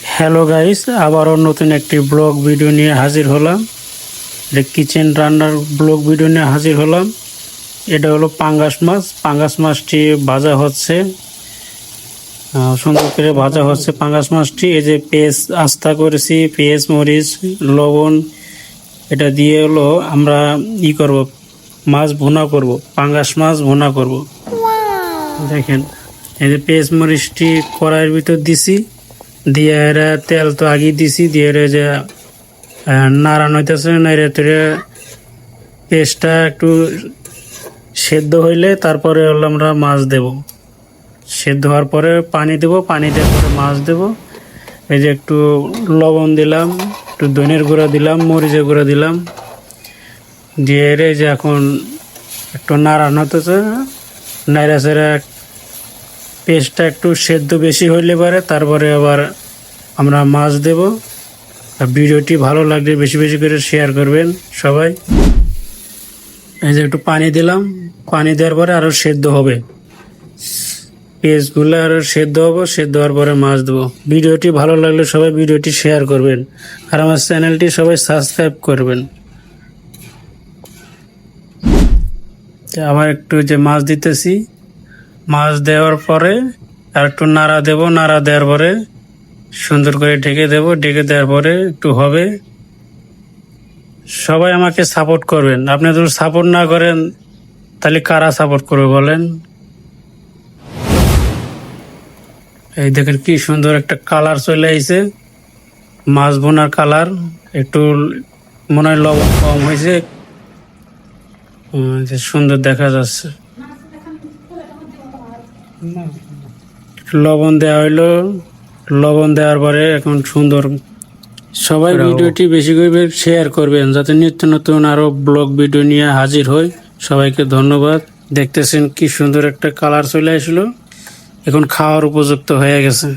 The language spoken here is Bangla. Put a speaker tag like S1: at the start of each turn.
S1: হ্যালো গাইস আবারও নতুন একটি ব্লগ ভিডিও নিয়ে হাজির হলাম। এটা কিচেন রান্নার ব্লগ ভিডিও নিয়ে হাজির হলাম। এটা হলো পাঙ্গাস মাছ। পাঙ্গাস মাছটি ভাজা হচ্ছে। সুন্দর করে ভাজা হচ্ছে পাঙ্গাস মাছটি। এই যে পেঁয়াজ আস্তা করেছি পেঁয়াজ মরিচ লবণ এটা দিয়ে হলো আমরা ই করব মাছ ভুনা করব পাঙ্গাস মাছ ভুনা করব। দেখেন এই যে পেঁয়াজ মরিচটি কড়াইয়ের ভিতর দিছি। দিয়ে এরা তেল তো আগে দিছি, দিয়ে এরা যে নাড়ানো হইতেছে নাড়ে তেড়ে পেঁয়াজটা একটু সেদ্ধ হইলে তারপরে হলো আমরা মাছ দেব। সেদ্ধ হওয়ার পরে পানি দেব, পানি দেওয়ার পরে মাছ দেব। এই যে একটু লবণ দিলাম, একটু ধনের গুঁড়া দিলাম, মরিচের গুঁড়া দিলাম। দিয়ে এর যে এখন একটু নাড়ানো হতেছে নাইরা সেরা পেস্টটা একটু সেদ্ধ বেশি হইলে পারে, তারপরে আবার আমরা মাছ দেব। ভিডিওটি ভালো লাগলে বেশি বেশি করে শেয়ার করবেন সবাই। এই যে একটু পানি দিলাম, পানি দেওয়ার পরে আরও সেদ্ধ হবে। পেঁয়াজগুলো আরও সেদ্ধ হব, সেদ্ধ হওয়ার পরে মাছ দেবো। ভিডিওটি ভালো লাগলে সবাই ভিডিওটি শেয়ার করবেন। আর আমার চ্যানেলটি সবাই সাবস্ক্রাইব করবেন। আবার একটু যে মাছ দিতেছি মাছ দেওয়ার পরে আর একটু নাড়া দেব, নাড়া দেওয়ার পরে সুন্দর করে ঢেকে দেব, ঢেকে দেওয়ার পরে একটু হবে। সবাই আমাকে সাপোর্ট করবেন। আপনি যদি সাপোর্ট না করেন, তাহলে কারা সাপোর্ট করবে বলেন? এই দেখেন কি সুন্দর একটা কালার চলে আইছে। মাছ বোনার কালার একটু মনে হয় লবণ কম হয়েছে। সুন্দর দেখা যাচ্ছে। লবণ দেওয়া হইল। লবণ দেওয়ার পরে এখন সুন্দর। সবাই ভিডিওটি বেশি করে শেয়ার করবেন। যাতে নিত্য নতুন আরও ব্লগ ভিডিও নিয়ে হাজির হই। সবাইকে ধন্যবাদ। দেখতেছেন কি সুন্দর একটা কালার চলে আসলো। এখন খাওয়ার উপযুক্ত হয়ে গেছে।